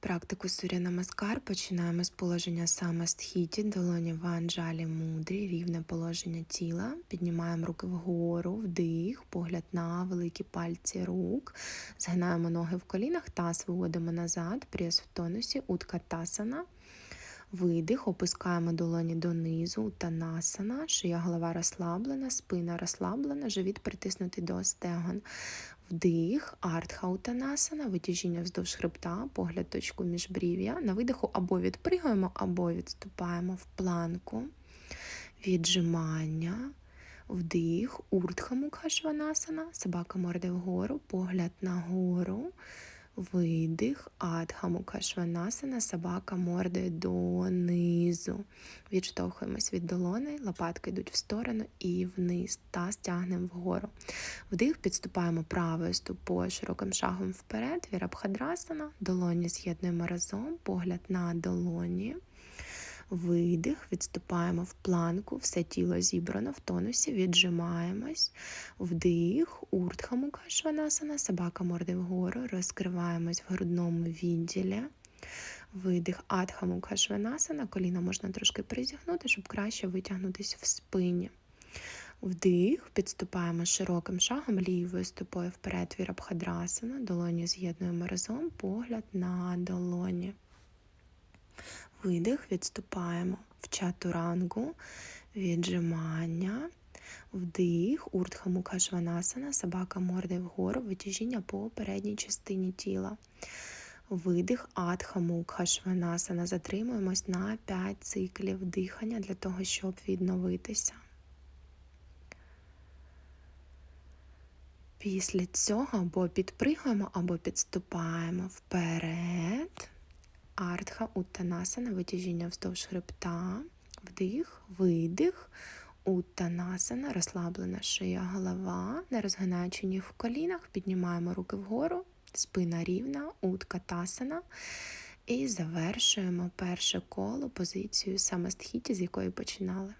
Практику Суря Намаскар починаємо з положення самастхіті, долоні в анджалі мудрі, рівне положення тіла. Піднімаємо руки вгору, вдих, погляд на великі пальці рук. Згинаємо ноги в колінах, таз виводимо назад, прес в тонусі, утка тасана. Видих, опускаємо долоні донизу, утанасана, шия голова розслаблена, спина розслаблена, живіт притиснутий до стегон. Вдих, артха утанасана, витяжіння вздовж хребта, погляд точку міжбрів'я. На видиху або відпригуємо, або відступаємо в планку, віджимання, вдих, уртха мукхашванасана, собака морде вгору, погляд нагору. Видих, адха мукашванасана, собака мордою донизу. Відштовхуємось від долони, лопатки йдуть в сторону і вниз, та стягнемо вгору. Вдих, підступаємо правою ступою широким шагом вперед, вірабхадрасана, долоні з'єднуємо разом, погляд на долоні. Видих, відступаємо в планку, все тіло зібрано в тонусі, віджимаємось, вдих, уртха мукашванасана, собака морди вгору, розкриваємось в грудному відділі. Видих, адха мукашванасана, коліна можна трошки призігнути, щоб краще витягнутися в спині. Вдих, підступаємо широким шагом, лівою стопою вперед, вірабхадрасана, долоні з'єднуємо разом, погляд на долоні. Видих, відступаємо в чатурангу, віджимання, вдих, уртха мукашванасана, собака морди вгору, витяжіння по передній частині тіла. Видих, адха мукхашванасана. Затримуємось на 5 циклів дихання для того, щоб відновитися. Після цього або підпригуємо, або підступаємо вперед. Артха Уттанасана, витяжіння вздовж хребта, вдих, видих, Уттанасана, розслаблена шия голова, не розгинаючи ніг в колінах, піднімаємо руки вгору, спина рівна, утка тасана. І завершуємо перше коло позицію самастхіті, з якої починали.